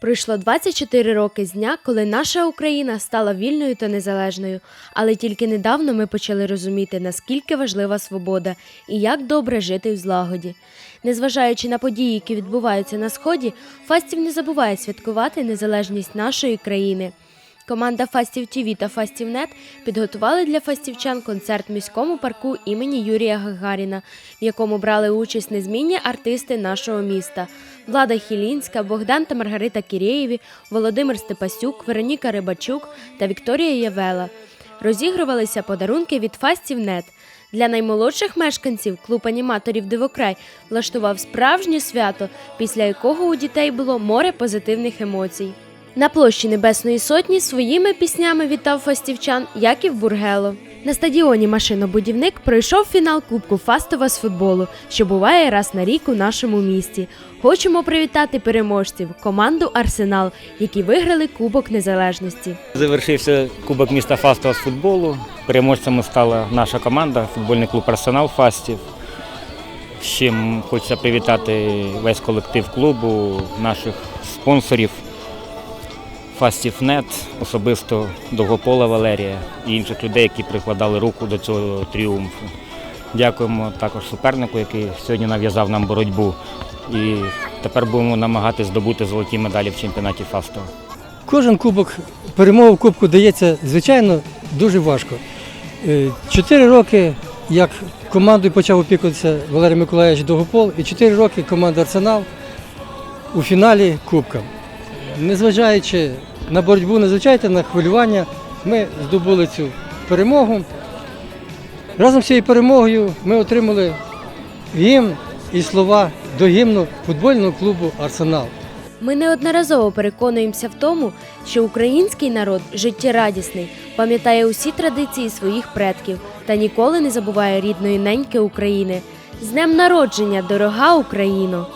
Пройшло 24 роки з дня, коли наша Україна стала вільною та незалежною, але тільки недавно ми почали розуміти, наскільки важлива свобода і як добре жити в злагоді. Незважаючи на події, які відбуваються на сході, Фастів не забуває святкувати незалежність нашої країни. Команда Фастів ТІВІ та Фастівнет підготували для фастівчан концерт в міському парку імені Юрія Гагаріна, в якому брали участь незмінні артисти нашого міста: Влада Хілінська, Богдан та Маргарита Кірєєві, Володимир Степасюк, Вероніка Рибачук та Вікторія Євела. Розігрувалися подарунки від Фастівнет. Для наймолодших мешканців клуб аніматорів Дивокрай влаштував справжнє свято, після якого у дітей було море позитивних емоцій. На площі Небесної Сотні своїми піснями вітав фастівчан Яків Бургело. На стадіоні Машинобудівник пройшов фінал Кубку Фастова з футболу, що буває раз на рік у нашому місті. Хочемо привітати переможців команду Арсенал, які виграли Кубок Незалежності. Завершився Кубок міста Фастова з футболу. Переможцями стала наша команда, футбольний клуб Арсенал Фастів. З чим хочеться привітати весь колектив клубу, наших спонсорів Фастівнет, особисто Довгопола Валерія і інших людей, які прикладали руку до цього тріумфу. Дякуємо також супернику, який сьогодні нав'язав нам боротьбу. І тепер будемо намагатися здобути золоті медалі в чемпіонаті Фастова. Кожен кубок, перемога в кубку дається, звичайно, дуже важко. Е, Чотири роки, як командою почав опікуватися Валерій Миколаївич Довгопол, і чотири роки команда Арсенал у фіналі Кубка. Незважаючи на боротьбу, незважаючи на хвилювання, ми здобули цю перемогу. Разом з цією перемогою ми отримали гімн і слова до гімну футбольного клубу Арсенал. Ми неодноразово переконуємося в тому, що український народ життєрадісний, пам'ятає усі традиції своїх предків та ніколи не забуває рідної неньки України. З днем народження, дорога Україно!